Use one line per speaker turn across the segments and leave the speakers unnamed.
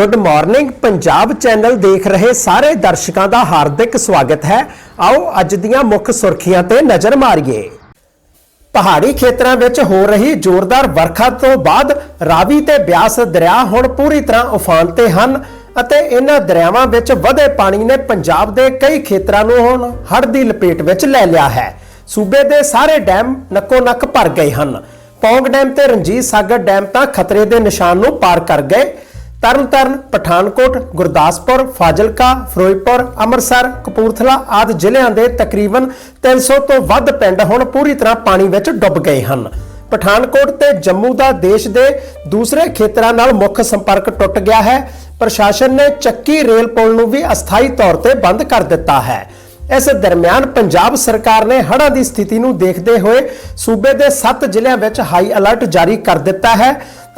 Good morning Punjab channel ਦੇਖ ਰਹੇ ਸਾਰੇ ਦਰਸ਼ਕਾਂ ਦਾ ਹਾਰਦਿਕ ਸਵਾਗਤ ਹੈ। ਆਓ ਅੱਜ ਦੀਆਂ ਮੁੱਖ ਸੁਰਖੀਆਂ ਤੇ ਨਜ਼ਰ ਮਾਰੀਏ। ਪਹਾੜੀ ਖੇਤਰਾਂ ਵਿੱਚ ਹੋ ਰਹੀ ਜ਼ੋਰਦਾਰ ਵਰਖਾ ਤੋਂ ਬਾਅਦ ਰਾਵੀ ਤੇ ਬਿਆਸ ਦਰਿਆ ਹੁਣ ਪੂਰੀ ਤਰ੍ਹਾਂ ਉਫਾਨ ਤੇ ਹਨ ਅਤੇ ਇਹਨਾਂ ਦਰਿਆਵਾਂ ਵਿੱਚ ਵਧੇ ਪਾਣੀ ਨੇ ਪੰਜਾਬ ਦੇ ਕਈ ਖੇਤਰਾਂ ਨੂੰ ਹੁਣ ਹੜ੍ਹ ਦੀ ਲਪੇਟ ਵਿੱਚ ਲੈ ਲਿਆ ਹੈ। ਸੂਬੇ ਦੇ ਸਾਰੇ ਡੈਮ ਨੱਕੋ ਨੱਕ ਭਰ ਗਏ ਹਨ। ਪੌਂਗ ਡੈਮ ਤੇ ਰਣਜੀਤ ਸਾਗਰ ਡੈਮ ਤਾਂ ਖਤਰੇ ਦੇ ਨਿਸ਼ਾਨ ਨੂੰ ਪਾਰ ਕਰ ਗਏ। ਤਰਨਤਾਰਨ, ਪਠਾਨਕੋਟ, ਗੁਰਦਾਸਪੁਰ, ਫਾਜ਼ਿਲਕਾ, ਫਿਰੋਜ਼ਪੁਰ, ਅੰਮ੍ਰਿਤਸਰ, ਕਪੂਰਥਲਾ ਆਦਿ ਜ਼ਿਲ੍ਹਿਆਂ ਦੇ ਤਕਰੀਬਨ 300 ਤੋਂ ਵੱਧ ਪਿੰਡ ਹੁਣ ਪੂਰੀ ਤਰ੍ਹਾਂ ਪਾਣੀ ਵਿੱਚ ਡੁੱਬ ਗਏ ਹਨ। ਪਠਾਨਕੋਟ ਤੇ ਜੰਮੂ ਦਾ ਦੇਸ਼ ਦੇ ਦੂਸਰੇ ਖੇਤਰਾਂ ਨਾਲ ਮੁੱਖ ਸੰਪਰਕ ਟੁੱਟ ਗਿਆ ਹੈ। ਪ੍ਰਸ਼ਾਸਨ ਨੇ ਚੱਕੀ ਰੇਲ ਪੁਲ ਨੂੰ ਵੀ ਅਸਥਾਈ ਤੌਰ ਤੇ ਬੰਦ ਕਰ ਦਿੱਤਾ ਹੈ। ਇਸ ਦਰਮਿਆਨ ਪੰਜਾਬ ਸਰਕਾਰ ਨੇ ਹੜ੍ਹਾਂ ਦੀ ਸਥਿਤੀ ਨੂੰ ਦੇਖਦੇ ਹੋਏ ਸੂਬੇ ਦੇ 7 ਜ਼ਿਲ੍ਹਿਆਂ ਵਿੱਚ ਹਾਈ ਅਲਰਟ ਜਾਰੀ ਕਰ ਦਿੱਤਾ ਹੈ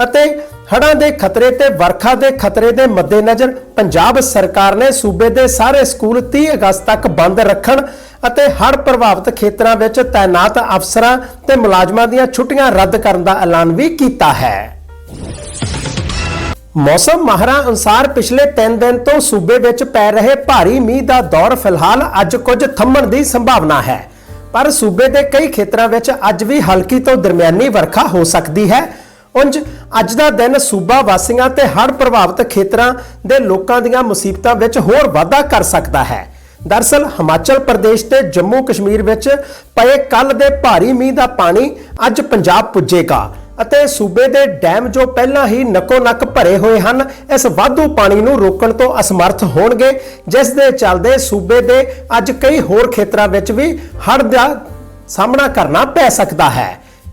ਅਤੇ ਹੜ੍ਹਾਂ ਦੇ ਖਤਰੇ ਤੇ ਵਰਖਾ ਦੇ ਖਤਰੇ ਦੇ ਮੱਦੇਨਜ਼ਰ ਪੰਜਾਬ ਸਰਕਾਰ ਨੇ ਸੂਬੇ ਦੇ ਸਾਰੇ ਸਕੂਲ 30 ਅਗਸਤ ਤੱਕ ਬੰਦ ਰੱਖਣ ਅਤੇ ਹੜ੍ਹ ਪ੍ਰਭਾਵਿਤ ਖੇਤਰਾਂ ਵਿੱਚ ਤਾਇਨਾਤ ਅਫਸਰਾਂ ਤੇ ਮੁਲਾਜ਼ਮਾਂ ਦੀਆਂ ਛੁੱਟੀਆਂ ਰੱਦ ਕਰਨ ਦਾ ਐਲਾਨ ਵੀ ਕੀਤਾ ਹੈ। ਮੌਸਮ ਮਾਹਰਾਂ ਅਨੁਸਾਰ ਪਿਛਲੇ 3 ਦਿਨ ਤੋਂ ਸੂਬੇ ਵਿੱਚ ਪੈ ਰਹੇ ਭਾਰੀ ਮੀਂਹ ਦਾ ਦੌਰ ਫਿਲਹਾਲ ਅੱਜ ਕੁਝ ਥੰਮਣ ਦੀ ਸੰਭਾਵਨਾ ਹੈ। ਪਰ ਸੂਬੇ ਦੇ ਕਈ ਖੇਤਰਾਂ ਵਿੱਚ ਅੱਜ ਵੀ ਹਲਕੀ ਤੋਂ ਦਰਮਿਆਨੀ ਵਰਖਾ ਹੋ ਸਕਦੀ ਹੈ। ਉਂਝ, ਅੱਜ ਦਾ ਦਿਨ ਸੂਬਾ ਵਾਸੀਆਂ ਤੇ ਹੜ੍ਹ ਪ੍ਰਭਾਵਿਤ ਖੇਤਰਾਂ ਦੇ ਲੋਕਾਂ ਦੀਆਂ ਮੁਸੀਬਤਾਂ ਵਿੱਚ ਹੋਰ ਵਾਧਾ ਕਰ ਸਕਦਾ ਹੈ। ਦਰਸਲ, ਹਿਮਾਚਲ ਪ੍ਰਦੇਸ਼ ਤੇ ਜੰਮੂ ਕਸ਼ਮੀਰ ਵਿੱਚ ਪਏ ਕੱਲ ਦੇ ਭਾਰੀ ਮੀਂਹ ਦਾ ਪਾਣੀ ਅੱਜ ਪੰਜਾਬ ਪੁੱਜੇਗਾ। ਅਤੇ ਸੂਬੇ ਦੇ ਡੈਮ ਜੋ ਪਹਿਲਾਂ ਹੀ ਨਕੋ ਨੱਕ ਭਰੇ ਹੋਏ ਹਨ, ਇਸ ਵਾਧੂ ਪਾਣੀ ਨੂੰ ਰੋਕਣ ਤੋਂ ਅਸਮਰਥ ਹੋਣਗੇ, ਜਿਸ ਦੇ ਚੱਲਦੇ ਸੂਬੇ ਦੇ ਅੱਜ ਕਈ ਹੋਰ ਖੇਤਰਾਂ ਵਿੱਚ ਵੀ ਹੜ੍ਹ ਦਾ ਸਾਹਮਣਾ ਕਰਨਾ ਪੈ ਸਕਦਾ ਹੈ।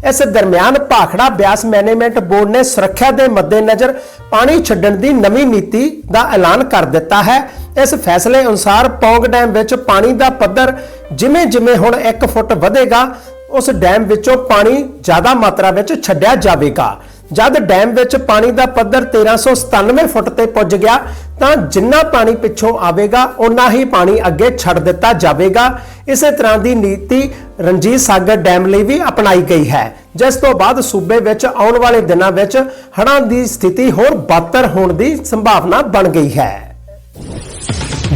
ਇਸ ਦਰਮਿਆਨ ਭਾਖੜਾ ਬਿਆਸ ਮੈਨੇਜਮੈਂਟ ਬੋਰਡ ਨੇ ਸੁਰੱਖਿਆ ਦੇ ਮੱਦੇਨਜ਼ਰ ਪਾਣੀ ਛੱਡਣ ਦੀ ਨਵੀਂ ਨੀਤੀ ਦਾ ਐਲਾਨ ਕਰ ਦਿੱਤਾ ਹੈ। ਇਸ ਫੈਸਲੇ ਅਨੁਸਾਰ ਪੌਂਗ ਡੈਮ ਵਿੱਚ ਪਾਣੀ ਦਾ ਪੱਧਰ ਜਿਵੇਂ ਜਿਵੇਂ ਹੁਣ 1 ਫੁੱਟ ਵਧੇਗਾ ਉਸ ਡੈਮ ਵਿੱਚੋਂ ਪਾਣੀ ਜ਼ਿਆਦਾ ਮਾਤਰਾ ਵਿੱਚ ਛੱਡਿਆ ਜਾਵੇਗਾ। ਜਦ ਡੈਮ ਵਿੱਚ ਪਾਣੀ ਦਾ ਪੱਧਰ 1397 ਫੁੱਟ ਤੇ ਪੁੱਜ ਗਿਆ, ਤਾਂ ਜਿੰਨਾ ਪਾਣੀ ਪਿੱਛੋਂ ਆਵੇਗਾ ਉਨਾ ਹੀ ਪਾਣੀ ਅੱਗੇ ਛੱਡ ਦਿੱਤਾ ਜਾਵੇਗਾ। ਇਸੇ ਤਰ੍ਹਾਂ ਦੀ ਨੀਤੀ ਰਣਜੀਤ ਸਾਗਰ ਡੈਮ ਲਈ ਵੀ ਅਪਣਾਈ ਗਈ ਹੈ। ਜਿਸ ਤੋਂ ਬਾਅਦ ਸੂਬੇ ਵਿੱਚ ਆਉਣ ਵਾਲੇ ਦਿਨਾਂ ਵਿੱਚ ਹੜ੍ਹਾਂ ਦੀ ਸਥਿਤੀ ਹੋਰ ਬਦਤਰ ਹੋਣ ਦੀ ਸੰਭਾਵਨਾ ਬਣ ਗਈ ਹੈ।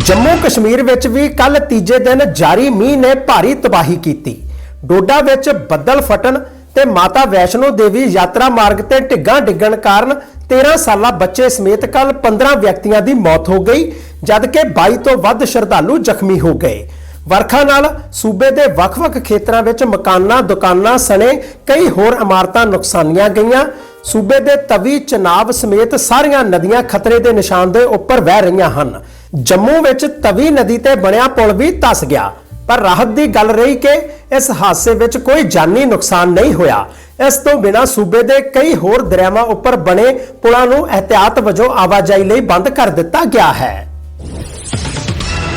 ਜੰਮੂ ਕਸ਼ਮੀਰ ਵਿੱਚ ਵੀ ਕੱਲ ਤੀਜੇ ਦਿਨ ਜਾਰੀ ਮੀਂਹ ਨੇ ਭਾਰੀ ਤਬਾਹੀ ਕੀਤੀ। ਡੋਡਾ ਵਿੱਚ ਬੱਦਲ ਫਟਣ ਤੇ ਮਾਤਾ ਵੈਸ਼ਨੋ ਦੇਵੀ ਯਾਤਰਾ ਮਾਰਗ ਤੇ ਢਿੱਗਾਂ ਡਿੱਗਣ ਕਾਰਨ 13 ਸਾਲਾ ਬੱਚੇ ਸਮੇਤ ਕੱਲ 15 ਵਿਅਕਤੀਆਂ ਦੀ ਮੌਤ ਹੋ ਗਈ, ਜਦਕਿ 22 ਤੋਂ ਵੱਧ ਸ਼ਰਧਾਲੂ ਜ਼ਖਮੀ ਹੋ ਗਏ। ਵਰਖਾ ਨਾਲ ਸੂਬੇ ਦੇ ਵੱਖ-ਵੱਖ ਖੇਤਰਾਂ ਵਿੱਚ ਮਕਾਨਾਂ, ਦੁਕਾਨਾਂ ਸਣੇ ਕਈ ਹੋਰ ਇਮਾਰਤਾਂ ਨੁਕਸਾਨੀਆਂ ਗਈਆਂ। ਸੂਬੇ ਦੇ ਤਵੀ, ਚਨਾਬ ਸਮੇਤ ਸਾਰੀਆਂ ਨਦੀਆਂ ਖਤਰੇ ਦੇ ਨਿਸ਼ਾਨ ਦੇ ਉੱਪਰ ਵਹਿ ਰਹੀਆਂ ਹਨ। ਜੰਮੂ ਵਿੱਚ ਤਵੀ ਨਦੀ ਤੇ ਬਣਿਆ ਪੁਲ ਵੀ ਧਸ ਗਿਆ। ਪਰ ਰਾਹਤ ਦੀ ਗੱਲ ਰਹੀ ਕਿ ਇਸ ਹਾਦਸੇ ਵਿੱਚ ਕੋਈ ਜਾਨੀ ਨੁਕਸਾਨ ਨਹੀਂ ਹੋਇਆ। ਇਸ ਤੋਂ ਬਿਨਾਂ ਸੂਬੇ ਦੇ ਕਈ ਹੋਰ ਦਰਿਆਵਾਂ ਉੱਪਰ ਬਣੇ ਪੁਲਾਂ ਨੂੰ ਇhtiyat ਵਜੋਂ ਆਵਾਜਾਈ ਲਈ ਬੰਦ ਕਰ ਦਿੱਤਾ ਗਿਆ ਹੈ।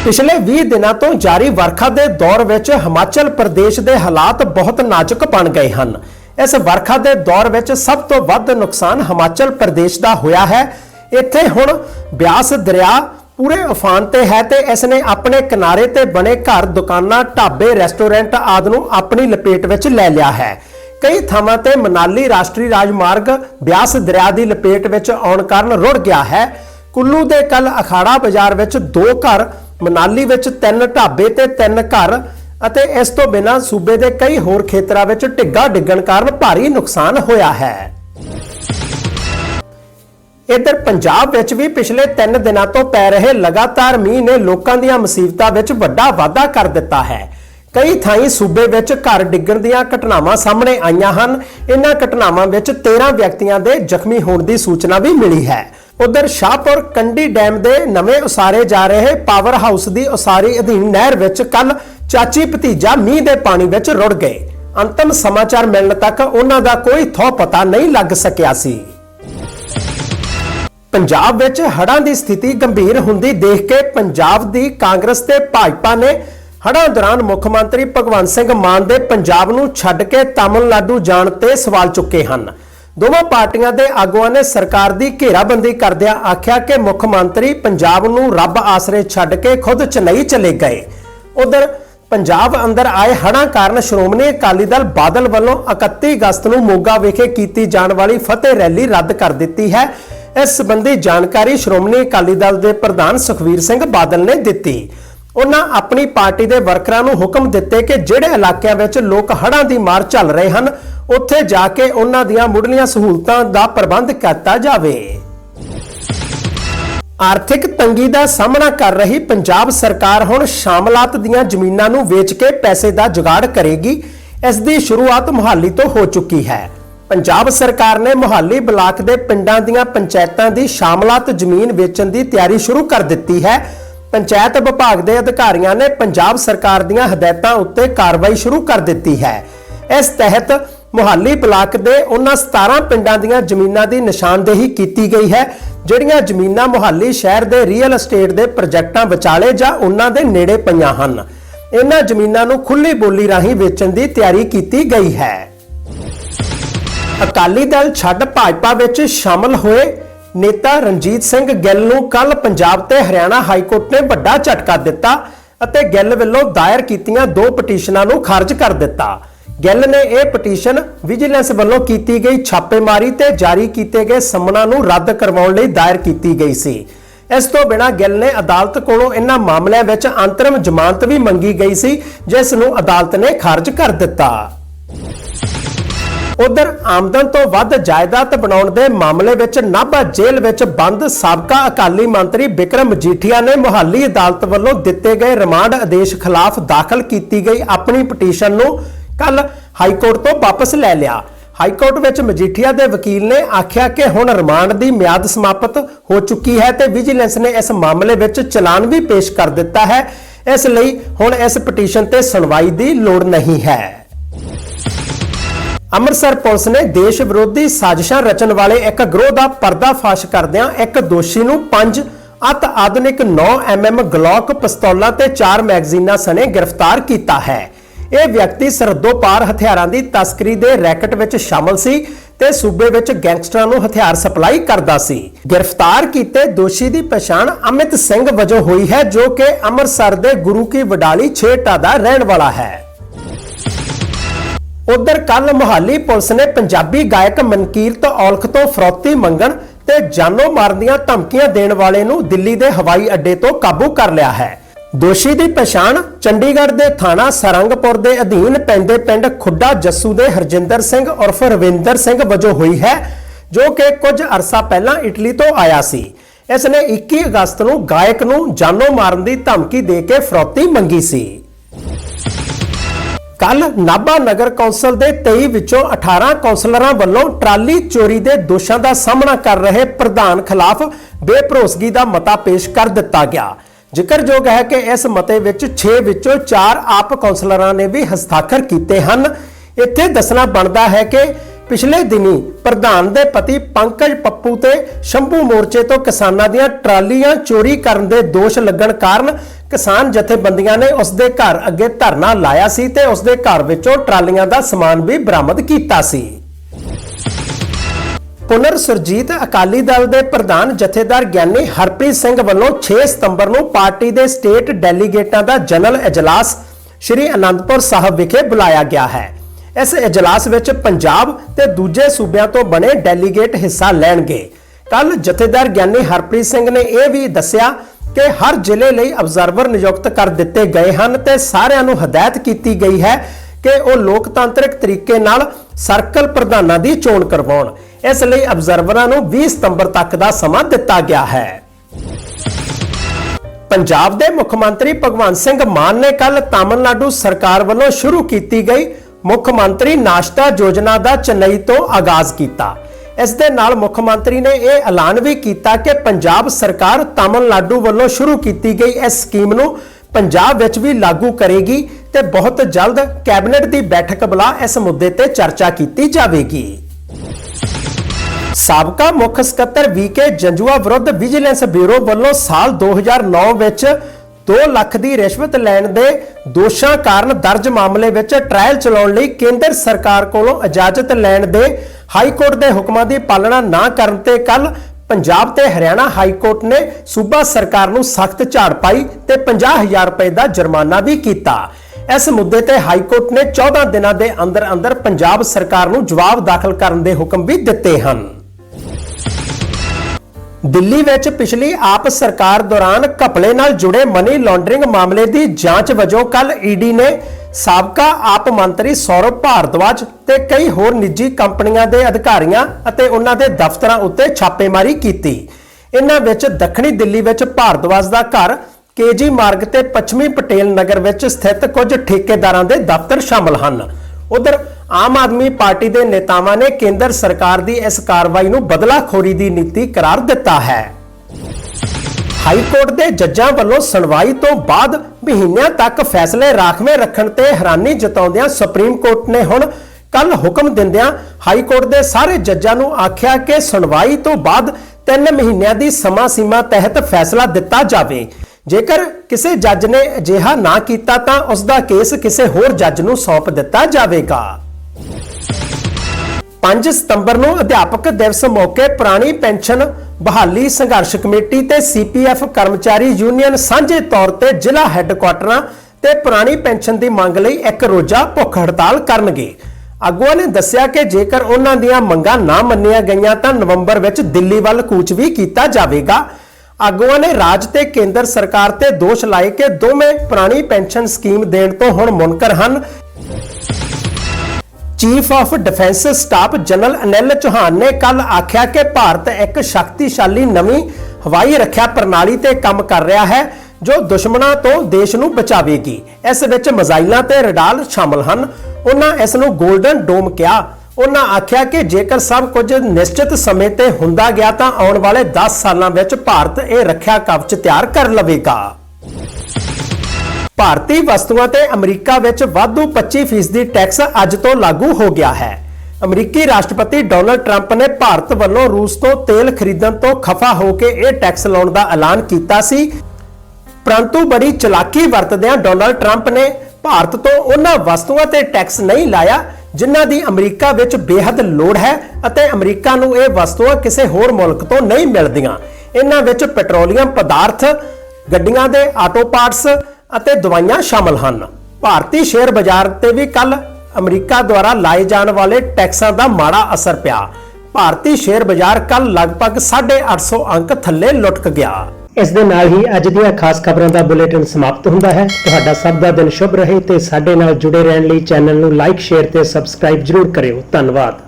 ਪਿਛਲੇ 20 ਦਿਨਾਂ ਤੋਂ ਜਾਰੀ ਵਰਖਾ ਦੇ ਦੌਰ ਵਿੱਚ ਹਿਮਾਚਲ ਪ੍ਰਦੇਸ਼ ਦੇ ਹਾਲਾਤ ਬਹੁਤ ਨਾਜ਼ੁਕ ਬਣ ਗਏ ਹਨ। ਇਸ ਵਰਖਾ ਦੇ ਦੌਰ ਵਿੱਚ ਸਭ ਤੋਂ ਵੱਧ ਨੁਕਸਾਨ ਹਿਮਾਚਲ ਪ੍ਰਦੇਸ਼ ਦਾ ਹੋਇਆ ਹੈ। ਇੱਥੇ ਹੁਣ ਬਿਆਸ ਦਰਿਆ ਪੂਰੇ ਉਫਾਨ ਤੇ ਹੈ ਤੇ ਇਸ ਨੇ ਆਪਣੇ ਕਿਨਾਰੇ ਤੇ ਬਣੇ ਘਰ, ਦੁਕਾਨਾਂ, ਢਾਬੇ, ਰੈਸਟੋਰੈਂਟ ਆਦਿ ਨੂੰ ਆਪਣੀ ਲਪੇਟ ਵਿੱਚ ਲੈ ਲਿਆ ਹੈ। ਕਈ ਥਾਵਾਂ ਤੇ ਮਨਾਲੀ ਰਾਸ਼ਟਰੀ ਰਾਜਮਾਰਗ ਬਿਆਸ ਦਰਿਆ ਦੀ ਲਪੇਟ ਵਿੱਚ ਆਉਣ ਕਾਰਨ ਰੁੜ ਗਿਆ ਹੈ। ਕੁੱਲੂ ਦੇ ਕੱਲ ਅਖਾੜਾ ਬਾਜ਼ਾਰ ਵਿੱਚ ਦੋ ਘਰ, ਮਨਾਲੀ ਵਿੱਚ ਤਿੰਨ ਢਾਬੇ ਤੇ ਤਿੰਨ ਘਰ ਅਤੇ ਇਸ ਤੋਂ ਬਿਨਾਂ ਸੂਬੇ ਦੇ ਕਈ ਹੋਰ ਖੇਤਰਾਂ ਵਿੱਚ ਢਿੱਗਾ ਡਿੱਗਣ ਕਾਰਨ ਭਾਰੀ ਨੁਕਸਾਨ ਹੋਇਆ ਹੈ। ਇੱਧਰ ਪੰਜਾਬ ਵਿੱਚ ਵੀ ਪਿਛਲੇ 3 ਦਿਨਾਂ ਤੋਂ ਪੈ ਰਹੇ ਲਗਾਤਾਰ ਮੀਂਹ ਨੇ ਲੋਕਾਂ ਦੀਆਂ ਮੁਸੀਬਤਾਂ ਵਿੱਚ ਵੱਡਾ ਵਾਧਾ ਕਰ ਦਿੱਤਾ ਹੈ। ਕਈ ਥਾਈਂ ਸੂਬੇ ਵਿੱਚ ਘਰ ਡਿੱਗਣ ਦੀਆਂ ਘਟਨਾਵਾਂ ਸਾਹਮਣੇ ਆਈਆਂ ਹਨ। ਇਹਨਾਂ ਘਟਨਾਵਾਂ ਵਿੱਚ 13 ਵਿਅਕਤੀਆਂ ਦੇ ਜ਼ਖਮੀ ਹੋਣ ਦੀ ਸੂਚਨਾ ਵੀ ਮਿਲੀ ਹੈ। ਉਧਰ ਸ਼ਾਹਪੁਰ ਕੰਡੀ ਡੈਮ ਦੇ ਨਵੇਂ ਉਸਾਰੇ ਜਾ ਰਹੇ ਪਾਵਰ ਹਾਊਸ ਦੀ ਉਸਾਰੀ ਅਧੀਨ ਨਹਿਰ ਵਿੱਚ ਕੱਲ ਚਾਚੀ ਭਤੀਜਾ ਮੀਂਹ ਦੇ ਪਾਣੀ ਵਿੱਚ ਰੁੜ ਗਏ। ਅੰਤਮ ਸਮਾਚਾਰ ਮਿਲਣ ਤੱਕ ਉਹਨਾਂ ਦਾ ਕੋਈ ਥੋ ਪਤਾ ਨਹੀਂ ਲੱਗ ਸਕਿਆ ਸੀ। ਪੰਜਾਬ ਵਿੱਚ ਹੜ੍ਹਾਂ ਦੀ ਸਥਿਤੀ ਗੰਭੀਰ ਹੁੰਦੀ ਦੇਖ ਕੇ ਪੰਜਾਬ ਦੀ ਕਾਂਗਰਸ ਤੇ ਭਾਜਪਾ ਨੇ ਹੜ੍ਹਾਂ ਦੌਰਾਨ ਮੁੱਖ ਮੰਤਰੀ ਭਗਵੰਤ ਸਿੰਘ ਮਾਨ ਦੇ ਪੰਜਾਬ ਨੂੰ ਛੱਡ ਕੇ ਤਾਮਿਲਨਾਡੂ ਜਾਣ ਤੇ ਸਵਾਲ ਚੁੱਕੇ ਹਨ। ਦੋਵਾਂ ਪਾਰਟੀਆਂ ਦੇ ਆਗੂਆਂ ਨੇ ਸਰਕਾਰ ਦੀ ਘੇਰਾਬੰਦੀ ਕਰਦਿਆਂ ਆਖਿਆ ਕਿ ਮੁੱਖ ਮੰਤਰੀ ਪੰਜਾਬ ਨੂੰ ਰੱਬ ਆਸਰੇ ਛੱਡ ਕੇ ਖੁਦ ਚੇਨਈ ਚਲੇ ਗਏ। ਉਧਰ ਪੰਜਾਬ ਅੰਦਰ ਆਏ ਹੜ੍ਹਾਂ ਕਾਰਨ ਸ਼੍ਰੋਮਣੀ ਅਕਾਲੀ ਦਲ ਬਾਦਲ ਵੱਲੋਂ 31 ਅਗਸਤ ਨੂੰ ਮੋਗਾ ਵਿਖੇ ਕੀਤੀ ਜਾਣ ਵਾਲੀ ਫਤਿਹ ਰੈਲੀ ਰੱਦ ਕਰ ਦਿੱਤੀ ਹੈ। ਇਸ ਸੰਬੰਧੀ ਜਾਣਕਾਰੀ ਸ਼੍ਰੋਮਣੀ ਅਕਾਲੀ ਦਲ ਦੇ ਪ੍ਰਧਾਨ ਸੁਖਵੀਰ ਸਿੰਘ ਬਾਦਲ ਨੇ ਦਿੱਤੀ। ਉਹਨਾਂ ਆਪਣੀ ਪਾਰਟੀ ਦੇ ਵਰਕਰਾਂ ਨੂੰ ਹੁਕਮ ਦਿੱਤੇ ਕਿ ਜਿਹੜੇ ਇਲਾਕਿਆਂ ਵਿੱਚ ਲੋਕ ਹੜ੍ਹਾਂ ਦੀ ਮਾਰ ਚੱਲ ਰਹੇ ਹਨ, ਉੱਥੇ ਜਾ ਕੇ ਉਹਨਾਂ ਦੀਆਂ ਮੁੱਢਲੀਆਂ ਸਹੂਲਤਾਂ ਦਾ ਪ੍ਰਬੰਧ ਕੀਤਾ ਜਾਵੇ। ਆਰਥਿਕ ਤੰਗੀ ਦਾ ਸਾਹਮਣਾ ਕਰ ਰਹੀ ਪੰਜਾਬ ਸਰਕਾਰ ਹੁਣ ਸ਼ਾਮਲਾਤ ਦੀਆਂ ਜ਼ਮੀਨਾਂ ਨੂੰ ਵੇਚ ਕੇ ਪੈਸੇ ਦਾ ਜੁਗਾੜ ਕਰੇਗੀ। ਇਸ ਦੀ ਸ਼ੁਰੂਆਤ ਮੁਹਾਲੀ ਤੋਂ ਹੋ ਚੁੱਕੀ ਹੈ। ਪੰਜਾਬ ਸਰਕਾਰ ਨੇ ਮੁਹਾਲੀ ਬਲਾਕ ਦੇ ਪਿੰਡਾਂ ਦੀਆਂ ਪੰਚਾਇਤਾਂ ਦੀ ਸ਼ਾਮਲਾਤ ਜ਼ਮੀਨ ਵੇਚਣ ਦੀ ਤਿਆਰੀ ਸ਼ੁਰੂ ਕਰ ਦਿੱਤੀ ਹੈ। ਪੰਚਾਇਤ ਵਿਭਾਗ ਦੇ ਅਧਿਕਾਰੀਆਂ ਨੇ ਪੰਜਾਬ ਸਰਕਾਰ ਦੀਆਂ ਹਦਾਇਤਾਂ ਉੱਤੇ ਕਾਰਵਾਈ ਸ਼ੁਰੂ ਕਰ ਦਿੱਤੀ ਹੈ। ਇਸ ਤਹਿਤ ਮੁਹਾਲੀ ਬਲਾਕ ਦੇ ਉਹਨਾਂ 17 ਪਿੰਡਾਂ ਦੀਆਂ ਜ਼ਮੀਨਾਂ ਦੀ ਨਿਸ਼ਾਨਦੇਹੀ ਕੀਤੀ ਗਈ ਹੈ, ਜਿਹੜੀਆਂ ਜ਼ਮੀਨਾਂ ਮੁਹਾਲੀ ਸ਼ਹਿਰ ਦੇ ਰੀਅਲ ਅਸਟੇਟ ਦੇ ਪ੍ਰੋਜੈਕਟਾਂ ਵਿਚਾਲੇ ਜਾਂ ਉਹਨਾਂ ਦੇ ਨੇੜੇ ਪਈਆਂ ਹਨ। ਇਹਨਾਂ ਜ਼ਮੀਨਾਂ ਨੂੰ ਖੁੱਲੀ ਬੋਲੀ ਰਾਹੀਂ ਵੇਚਣ ਦੀ ਤਿਆਰੀ ਕੀਤੀ ਗਈ ਹੈ। ਅਕਾਲੀ ਦਲ ਛੱਡ ਭਾਜਪਾ ਵਿੱਚ ਸ਼ਾਮਲ ਹੋਏ ਨੇਤਾ ਰਣਜੀਤ ਸਿੰਘ ਗਿੱਲ ਨੂੰ ਕੱਲ ਪੰਜਾਬ ਤੇ ਹਰਿਆਣਾ ਹਾਈ ਕੋਰਟ ਨੇ ਵੱਡਾ ਝਟਕਾ ਦਿੱਤਾ ਅਤੇ ਗਿੱਲ ਵੱਲੋਂ ਦਾਇਰ ਕੀਤੀਆਂ ਦੋ ਪਟੀਸ਼ਨਾਂ ਨੂੰ ਖਾਰਜ ਕਰ ਦਿੱਤਾ। ਗਿੱਲ ਨੇ ਇਹ ਪਟੀਸ਼ਨ ਵਿਜੀਲੈਂਸ ਵੱਲੋਂ ਕੀਤੀ ਗਈ ਛਾਪੇਮਾਰੀ ਤੇ ਜਾਰੀ ਕੀਤੇ ਗਏ ਸਮਨਾਂ ਨੂੰ ਰੱਦ ਕਰਵਾਉਣ ਲਈ ਦਾਇਰ ਕੀਤੀ ਗਈ ਸੀ। ਇਸ ਤੋਂ ਬਿਨਾਂ ਗਿੱਲ ਨੇ ਅਦਾਲਤ ਕੋਲੋਂ ਇਹਨਾਂ ਮਾਮਲਿਆਂ ਵਿੱਚ ਅੰਤਰਿਮ ਜ਼ਮਾਨਤ ਵੀ ਮੰਗੀ ਗਈ ਸੀ, ਜਿਸ ਨੂੰ ਅਦਾਲਤ ਨੇ ਖਾਰਜ ਕਰ ਦਿੱਤਾ। ਉਧਰ ਆਮਦਨ ਤੋਂ ਵੱਧ ਜਾਇਦਾਦ ਬਣਾਉਣ ਦੇ ਮਾਮਲੇ ਵਿੱਚ ਨਾਭਾ ਜੇਲ੍ਹ ਵਿੱਚ ਬੰਦ ਸਾਬਕਾ ਅਕਾਲੀ ਮੰਤਰੀ ਵਿਕਰਮ ਮਜੀਠੀਆ ਨੇ ਮੁਹਾਲੀ ਅਦਾਲਤ ਵੱਲੋਂ ਦਿੱਤੇ ਗਏ ਰਿਮਾਂਡ ਆਦੇਸ਼ ਖਿਲਾਫ ਦਾਖਲ ਕੀਤੀ ਗਈ ਆਪਣੀ ਪਟੀਸ਼ਨ ਨੂੰ ਕੱਲ ਹਾਈ ਕੋਰਟ ਤੋਂ ਵਾਪਸ ਲੈ ਲਿਆ। ਹਾਈ ਕੋਰਟ ਵਿੱਚ ਮਜੀਠੀਆ ਦੇ ਵਕੀਲ ਨੇ ਆਖਿਆ ਕਿ ਹੁਣ ਰਿਮਾਂਡ ਦੀ ਮਿਆਦ ਸਮਾਪਤ ਹੋ ਚੁੱਕੀ ਹੈ ਤੇ ਵਿਜੀਲੈਂਸ ਨੇ ਇਸ ਮਾਮਲੇ ਵਿੱਚ ਚਲਾਨ ਵੀ ਪੇਸ਼ ਕਰ ਦਿੱਤਾ ਹੈ। ਇਸ ਲਈ ਹੁਣ ਇਸ ਪਟੀਸ਼ਨ ਤੇ ਸੁਣਵਾਈ ਦੀ ਲੋੜ ਨਹੀਂ ਹੈ। ਅੰਮ੍ਰਿਤਸਰ ਪੁਲਿਸ ਨੇ ਦੇਸ਼ ਵਿਰੋਧੀ ਸਾਜ਼ਿਸ਼ਾਂ ਰਚਣ ਵਾਲੇ ਇੱਕ ਗਰੋਹ ਦਾ ਪਰਦਾਫਾਸ਼ ਕਰਦਿਆਂ ਇੱਕ ਦੋਸ਼ੀ ਨੂੰ ਪੰਜ, ਅਤ ਆਧੁਨਿਕ 9 mm ਗਲੌਕ ਪਿਸਤੌਲਾਂ ਤੇ 4 ਮੈਗਜ਼ੀਨਾਂ ਸਣੇ ਗ੍ਰਿਫਤਾਰ ਕੀਤਾ ਹੈ। ਇਹ ਵਿਅਕਤੀ ਸਰਹੱਦੋਂ ਪਾਰ ਹਥਿਆਰਾਂ ਦੀ ਤਸਕਰੀ ਦੇ ਰੈਕਟ ਵਿੱਚ ਸ਼ਾਮਲ ਸੀ ਤੇ ਸੂਬੇ ਵਿੱਚ ਗੈਂਗਸਟਰਾਂ ਨੂੰ ਹਥਿਆਰ ਸਪਲਾਈ ਕਰਦਾ ਸੀ। ਗ੍ਰਿਫਤਾਰ ਕੀਤੇ ਦੋਸ਼ੀ ਦੀ ਪਛਾਣ ਅਮਿਤ ਸਿੰਘ ਵਜੋਂ ਹੋਈ ਹੈ, ਜੋ ਕਿ ਅੰਮ੍ਰਿਤਸਰ ਦੇ ਗੁਰੂ ਕੀ ਵਡਾਲੀ ਛੇਟਾ ਦਾ ਰਹਿਣ ਵਾਲਾ ਹੈ। ਉਧਰ ਕੱਲ ਮੁਹਾਲੀ ਪੁਲਿਸ ਨੇ ਪੰਜਾਬੀ ਗਾਇਕ ਮਨਕੀਰਤ ਔਲਖ ਤੋਂ ਫਰੌਤੀ ਮੰਗਣ ਤੇ ਜਾਨੋਂ ਮਾਰਨ ਦੀਆਂ ਧਮਕੀਆਂ ਦੇਣ ਵਾਲੇ ਨੂੰ ਦਿੱਲੀ ਦੇ ਹਵਾਈ ਅੱਡੇ ਤੋਂ ਕਾਬੂ ਕਰ ਲਿਆ ਹੈ। ਦੋਸ਼ੀ ਦੀ ਪਛਾਣ ਚੰਡੀਗੜ੍ਹ ਦੇ ਥਾਣਾ ਸਰੰਗਪੁਰ ਦੇ ਅਧੀਨ ਪੈਂਦੇ ਪਿੰਡ ਖੁੱਡਾ ਜੱਸੂ ਦੇ ਹਰਜਿੰਦਰ ਸਿੰਘ ਉਰਫ ਰਵਿੰਦਰ ਸਿੰਘ ਵਜੋਂ ਹੋਈ ਹੈ, ਜੋ ਕਿ ਕੁਝ ਅਰਸਾ ਪਹਿਲਾਂ ਇਟਲੀ ਤੋਂ ਆਇਆ ਸੀ। ਇਸ ਨੇ 21 ਅਗਸਤ ਨੂੰ ਗਾਇਕ ਨੂੰ ਜਾਨੋਂ ਮਾਰਨ ਦੀ ਧਮਕੀ ਦੇ ਕੇ ਫਰੌਤੀ ਮੰਗੀ ਸੀ। ਕੱਲ ਨਾਭਾ ਨਗਰ ਕੌਂਸਲ ਦੇ 23 ਵਿੱਚੋਂ 18 ਕੌਂਸਲਰਾਂ ਵੱਲੋਂ ਟਰਾਲੀ ਚੋਰੀ ਦੇ ਦੋਸ਼ਾਂ ਦਾ ਸਾਹਮਣਾ ਕਰ ਰਹੇ ਪ੍ਰਧਾਨ ਖਿਲਾਫ ਬੇਭਰੋਸਗੀ ਦਾ ਮਤਾ ਪੇਸ਼ ਕਰ ਦਿੱਤਾ ਗਿਆ। ਜ਼ਿਕਰਯੋਗ ਹੈ ਕਿ ਇਸ ਮਤੇ ਵਿੱਚ 6 ਵਿੱਚੋਂ 4 ਆਪ ਕੌਂਸਲਰਾਂ ਨੇ ਵੀ ਹਸਤਾਖਰ ਕੀਤੇ ਹਨ। ਇੱਥੇ ਦੱਸਣਾ ਬਣਦਾ ਹੈ ਕਿ ਪਿਛਲੇ ਦਿਨੀ ਪ੍ਰਧਾਨ ਦੇ ਪਤੀ ਪੰਕਜ ਪੱਪੂ ਤੇ ਸ਼ੰਭੂ ਮੋਰਚੇ ਤੋਂ ਕਿਸਾਨਾਂ ਦੀਆਂ ਟਰਾਲੀਆਂ ਚੋਰੀ ਕਰਨ ਦੇ ਦੋਸ਼ ਲੱਗਣ ਕਾਰਨ ਕਿਸਾਨ ਜਥੇਬੰਦੀਆਂ ਨੇ ਉਸ ਦੇ ਘਰ ਅੱਗੇ ਧਰਨਾ ਲਾਇਆ ਸੀ ਤੇ ਉਸ ਦੇ ਘਰ ਵਿੱਚੋਂ ਟਰਾਲੀਆਂ ਦਾ ਸਮਾਨ ਵੀ ਬਰਾਮਦ ਕੀਤਾ ਸੀ। ਪੁਨਰ ਸੁਰਜੀਤ ਅਕਾਲੀ ਦਲ ਦੇ ਪ੍ਰਧਾਨ ਜਥੇਦਾਰ ਗਿਆਨੀ ਹਰਪ੍ਰੀਤ ਸਿੰਘ ਵੱਲੋਂ 6 ਸਤੰਬਰ ਨੂੰ ਪਾਰਟੀ ਦੇ ਸਟੇਟ ਡੈਲੀਗੇਟਾਂ ਦਾ ਜਨਰਲ ਇਜਲਾਸ ਸ਼੍ਰੀ ਅਨੰਦਪੁਰ ਸਾਹਿਬ ਵਿਖੇ ਬੁਲਾਇਆ ਗਿਆ ਹੈ। ਇਸ ਇਜਲਾਸ ਵਿੱਚ ਪੰਜਾਬ ਤੇ ਦੂਜੇ ਸੂਬਿਆਂ ਤੋਂ ਬਣੇ ਡੈਲੀਗੇਟ ਹਿੱਸਾ ਲੈਣਗੇ। ਕੱਲ ਜਥੇਦਾਰ ਗਿਆਨੀ ਹਰਪ੍ਰੀਤ ਸਿੰਘ ਨੇ ਇਹ ਵੀ ਦੱਸਿਆ ਕਿ ਹਰ ਜ਼ਿਲ੍ਹੇ ਲਈ ਅਬਜ਼ਰਵਰ ਨਿਯੁਕਤ ਕਰ ਦਿੱਤੇ ਗਏ ਹਨ ਤੇ ਸਾਰਿਆਂ ਨੂੰ ਹਦਾਇਤ ਕੀਤੀ ਗਈ ਹੈ ਕਿ ਉਹ ਲੋਕਤਾਂਤਰਿਕ ਤਰੀਕੇ ਨਾਲ ਸਰਕਲ ਪ੍ਰਧਾਨਾਂ ਦੀ ਚੋਣ ਕਰਵਾਉਣ। ਇਸ ਲਈ ਅਬਜ਼ਰਵਰਾਂ ਨੂੰ 20 ਸਤੰਬਰ ਤੱਕ ਦਾ ਸਮਾਂ ਦਿੱਤਾ ਗਿਆ ਹੈ। ਪੰਜਾਬ ਦੇ ਮੁੱਖ ਮੰਤਰੀ ਭਗਵੰਤ ਸਿੰਘ ਮਾਨ ਨੇ ਕੱਲ ਤਾਮਿਲਨਾਡੂ ਸਰਕਾਰ ਵੱਲੋਂ ਸ਼ੁਰੂ ਕੀਤੀ ਗਈ ਮੁੱਖ ਮੰਤਰੀ ਨਾਸ਼ਤਾ ਯੋਜਨਾ ਦਾ ਚੇਨਈ ਤੋਂ ਆਗਾਜ਼ ਕੀਤਾ। ਇਸ ਦੇ ਨਾਲ ਮੁੱਖ ਮੰਤਰੀ ਨੇ ਇਹ ਐਲਾਨ ਵੀ ਕੀਤਾ ਕਿ ਪੰਜਾਬ ਸਰਕਾਰ ਤਾਮਿਲਨਾਡੂ ਵੱਲੋਂ ਸ਼ੁਰੂ ਕੀਤੀ ਗਈ ਇਸ ਸਕੀਮ ਨੂੰ ਪੰਜਾਬ ਵਿੱਚ ਵੀ ਲਾਗੂ ਕਰੇਗੀ ਤੇ ਬਹੁਤ ਜਲਦ ਕੈਬਨਿਟ ਦੀ ਬੈਠਕ ਬੁਲਾ ਇਸ ਮੁੱਦੇ ਤੇ ਚਰਚਾ ਕੀਤੀ ਜਾਵੇਗੀ। ਸਾਬਕਾ ਮੁੱਖ ਸਕੱਤਰ ਵੀਕੇ ਜੰਜੂਆ ਵਿਰੁੱਧ ਵਿਜੀਲੈਂਸ ਬਿਊਰੋ ਵੱਲੋਂ ਸਾਲ 2009 ਵਿੱਚ 2 ਲੱਖ ਦੀ ਰਿਸ਼ਵਤ ਲੈਣ ਦੇ ਦੋਸ਼ਾਂ ਕਾਰਨ ਦਰਜ ਮਾਮਲੇ ਵਿੱਚ ਟ੍ਰਾਇਲ ਚਲਾਉਣ ਲਈ ਕੇਂਦਰ ਸਰਕਾਰ ਕੋਲੋਂ ਇਜਾਜ਼ਤ ਲੈਣ ਦੇ ਹਾਈ ਕੋਰਟ ਦੇ ਹੁਕਮਾਂ ਦੀ ਪਾਲਣਾ ਨਾ ਕਰਨ ਤੇ ਕੱਲ ਪੰਜਾਬ ਤੇ ਹਰਿਆਣਾ ਹਾਈ ਕੋਰਟ ਨੇ ਸੂਬਾ ਸਰਕਾਰ ਨੂੰ ਸਖਤ ਝਾੜ ਪਾਈ ਤੇ 50000 ਰੁਪਏ ਦਾ ਜੁਰਮਾਨਾ ਵੀ ਕੀਤਾ। ਇਸ ਮੁੱਦੇ ਤੇ ਹਾਈ ਕੋਰਟ ਨੇ 14 ਦਿਨਾਂ ਦੇ ਅੰਦਰ ਅੰਦਰ ਪੰਜਾਬ ਸਰਕਾਰ ਨੂੰ ਜਵਾਬ ਦਾਖਲ ਕਰਨ ਦੇ ਹੁਕਮ ਵੀ ਦਿੱਤੇ ਹਨ। ਦਿੱਲੀ ਵਿੱਚ ਪਿਛਲੀ ਆਪ ਸਰਕਾਰ ਦੌਰਾਨ ਘਪਲੇ ਨਾਲ ਜੁੜੇ ਮਨੀ ਲਾਂਡਰਿੰਗ ਮਾਮਲੇ ਦੀ ਜਾਂਚ ਵਜੋਂ ਕੱਲ ਈਡੀ ਨੇ ਸਾਬਕਾ ਆਪ ਮੰਤਰੀ ਸੌਰਵ ਭਾਰਦਵਾਜ ਤੇ ਕਈ ਹੋਰ ਨਿੱਜੀ ਕੰਪਨੀਆਂ ਦੇ ਅਧਿਕਾਰੀਆਂ ਅਤੇ ਉਹਨਾਂ ਦੇ ਦਫ਼ਤਰਾਂ ਉੱਤੇ ਛਾਪੇਮਾਰੀ ਕੀਤੀ। ਇਹਨਾਂ ਵਿੱਚ ਦੱਖਣੀ ਦਿੱਲੀ ਵਿੱਚ ਭਾਰਦਵਾਜ ਦਾ ਘਰ, ਕੇਜੀ ਮਾਰਗ ਤੇ ਪੱਛਮੀ ਪਟੇਲ ਨਗਰ ਵਿੱਚ ਸਥਿਤ ਕੁਝ ਠੇਕੇਦਾਰਾਂ ਦੇ ਦਫ਼ਤਰ ਸ਼ਾਮਲ ਹਨ। ਉਧਰ ਆਮ ਆਦਮੀ ਪਾਰਟੀ ਦੇ ਨੇਤਾਵਾਂ ਨੇ ਕੇਂਦਰ ਸਰਕਾਰ ਦੀ ਇਸ ਕਾਰਵਾਈ ਨੂੰ ਬਦਲਾਖੋਰੀ ਦੀ ਨੀਤੀ ਕਰਾਰ ਦਿੱਤਾ ਹੈ। ਹਾਈ ਕੋਰਟ ਦੇ ਜੱਜਾਂ ਵੱਲੋਂ ਸੁਣਵਾਈ ਤੋਂ ਬਾਅਦ ਮਹੀਨਿਆਂ ਤੱਕ ਫੈਸਲੇ ਰਾਖਵੇਂ ਰੱਖਣ ਤੇ ਹੈਰਾਨੀ ਜਤਾਉਂਦਿਆਂ ਸੁਪਰੀਮ ਕੋਰਟ ਨੇ ਹੁਣ ਕੱਲ ਹੁਕਮ ਦਿੰਦਿਆਂ ਹਾਈ ਕੋਰਟ ਦੇ ਸਾਰੇ ਜੱਜਾਂ ਨੂੰ ਆਖਿਆ ਕਿ ਸੁਣਵਾਈ ਤੋਂ ਬਾਅਦ 3 ਮਹੀਨਿਆਂ ਦੀ ਸਮਾਂ ਸੀਮਾ ਤਹਿਤ ਫੈਸਲਾ ਦਿੱਤਾ ਜਾਵੇ। ਜੇਕਰ ਕਿਸੇ ਜੱਜ ਨੇ ਅਜਿਹਾ ਨਾ ਕੀਤਾ ਤਾਂ ਉਸ ਦਾ ਕੇਸ ਕਿਸੇ ਹੋਰ ਜੱਜ ਨੂੰ ਸੌਂਪ ਦਿੱਤਾ ਜਾਵੇਗਾ। 5 ਸਤੰਬਰ ਨੂੰ ਅਧਿਆਪਕ ਦਿਵਸ ਮੌਕੇ ਪੁਰਾਣੀ ਪੈਨਸ਼ਨ ਬਹਾਲੀ ਸੰਘਰਸ਼ ਕਮੇਟੀ ਤੇ ਸੀਪੀਐਫ ਕਰਮਚਾਰੀ ਯੂਨੀਅਨ ਸਾਂਝੇ ਤੌਰ ਤੇ ਜ਼ਿਲ੍ਹਾ ਹੈੱਡਕੁਆਟਰਾਂ ਤੇ ਪੁਰਾਣੀ ਪੈਨਸ਼ਨ ਦੀ ਮੰਗ ਲਈ ਇੱਕ ਰੋਜ਼ਾ ਭੁੱਖ ਹੜਤਾਲ ਕਰਨਗੇ। ਆਗੂਆਂ ਨੇ ਦੱਸਿਆ ਕਿ ਜੇਕਰ ਉਹਨਾਂ ਦੀਆਂ ਮੰਗਾਂ ਨਾ ਮੰਨੀਆਂ ਗਈਆਂ ਤਾਂ ਨਵੰਬਰ ਵਿੱਚ ਦਿੱਲੀ ਵੱਲ ਕੂਚ ਵੀ ਕੀਤਾ ਜਾਵੇਗਾ। ਆਗੂਆਂ ਨੇ ਰਾਜ ਤੇ ਕੇਂਦਰ ਸਰਕਾਰ ਤੇ ਦੋਸ਼ ਲਾਏ ਕਿ ਦੋਵੇਂ ਪੁਰਾਣੀ ਪੈਨਸ਼ਨ ਸਕੀਮ ਦੇਣ ਤੋਂ ਹੁਣ ਮੁਨਕਰ ਹਨ। Chief of defence staff general Anil Chauhan ਨੇ ਕੱਲ ਆਖਿਆ ਕਿ ਭਾਰਤ ਇੱਕ ਸ਼ਕਤੀਸ਼ਾਲੀ ਨਵੀਂ ਹਵਾਈ ਰੱਖਿਆ ਪ੍ਰਣਾਲੀ ਤੇ ਕੰਮ ਕਰ ਰਿਹਾ ਹੈ, ਜੋ ਦੁਸ਼ਮਣਾਂ ਤੋਂ ਦੇਸ਼ ਨੂੰ ਬਚਾਵੇਗੀ। ਇਸ ਵਿੱਚ ਮਿਜ਼ਾਈਲਾਂ ਤੇ ਰਡਾਰ ਸ਼ਾਮਲ ਹਨ। ਉਹਨਾਂ ਇਸ ਨੂੰ 골ਡਨ ਡੋਮ ਕਿਹਾ। ਉਹਨਾਂ ਆਖਿਆ ਕਿ ਜੇਕਰ ਸਭ ਕੁਝ ਨਿਸ਼ਚਿਤ ਸਮੇਂ ਤੇ ਹੁੰਦਾ ਗਿਆ ਤਾਂ ਆਉਣ ਵਾਲੇ 10 ਸਾਲਾਂ ਵਿੱਚ ਭਾਰਤ ਇਹ ਰੱਖਿਆ ਕਵਚ ਤਿਆਰ ਕਰ ਲਵੇਗਾ। ਭਾਰਤੀ ਵਸਤੂਆਂ ਤੇ ਅਮਰੀਕਾ ਵਿੱਚ ਵਾਧੂ 25% ਟੈਕਸ ਅੱਜ ਤੋਂ ਲਾਗੂ ਹੋ ਗਿਆ ਹੈ। ਅਮਰੀਕੀ ਰਾਸ਼ਟਰਪਤੀ ਡੋਨਲਡ ਟਰੰਪ ਨੇ ਭਾਰਤ ਵੱਲੋਂ ਰੂਸ ਤੋਂ ਤੇਲ ਖਰੀਦਣ ਤੋਂ ਖਫਾ ਹੋ ਕੇ ਇਹ ਟੈਕਸ ਲਾਉਣ ਦਾ ਐਲਾਨ ਕੀਤਾ ਸੀ। ਪਰੰਤੂ ਬੜੀ ਚਲਾਕੀ ਵਰਤਦਿਆਂ ਡੋਨਲਡ ਟਰੰਪ ਨੇ ਭਾਰਤ ਤੋਂ ਉਹਨਾਂ ਵਸਤੂਆਂ ਤੇ ਟੈਕਸ ਨਹੀਂ ਲਾਇਆ, ਜਿਨ੍ਹਾਂ ਦੀ ਅਮਰੀਕਾ ਵਿੱਚ ਬੇਹੱਦ ਲੋੜ ਹੈ ਅਤੇ ਅਮਰੀਕਾ ਨੂੰ ਇਹ ਵਸਤੂਆਂ ਕਿਸੇ ਹੋਰ ਮੁਲਕ ਤੋਂ ਨਹੀਂ ਮਿਲਦੀਆਂ। ਇਹਨਾਂ ਵਿੱਚ ਪੈਟਰੋਲੀਅਮ ਪਦਾਰਥ, ਗੱਡੀਆਂ ਦੇ ਆਟੋ ਪਾਰਟਸ ਅਤੇ ਦਵਾਈਆਂ ਸ਼ਾਮਲ ਹਨ। ਭਾਰਤੀ ਸ਼ੇਅਰ ਬਾਜ਼ਾਰ ਤੇ ਵੀ ਕੱਲ ਅਮਰੀਕਾ ਦੁਆਰਾ ਲਾਏ ਜਾਣ ਵਾਲੇ ਟੈਕਸਾਂ ਦਾ ਮਾੜਾ ਅਸਰ ਪਿਆ। ਭਾਰਤੀ ਸ਼ੇਅਰ ਬਾਜ਼ਾਰ ਕੱਲ ਲਗਭਗ 850 ਅੰਕ ਥੱਲੇ ਲੁਟਕ ਗਿਆ। ਇਸ ਦੇ ਨਾਲ ਹੀ ਅੱਜ ਦੀਆਂ ਖਾਸ ਖਬਰਾਂ ਦਾ ਬੁਲੇਟਿਨ ਸਮਾਪਤ ਹੁੰਦਾ ਹੈ। ਤੁਹਾਡਾ ਸਭ ਦਾ ਦਿਨ ਸ਼ੁਭ ਰਹੇ ਤੇ ਸਾਡੇ ਨਾਲ ਜੁੜੇ ਰਹਿਣ ਲਈ ਚੈਨਲ ਨੂੰ ਲਾਈਕ, ਸ਼ੇਅਰ ਤੇ ਸਬਸਕ੍ਰਾਈਬ ਜਰੂਰ ਕਰਿਓ। ਧੰਨਵਾਦ।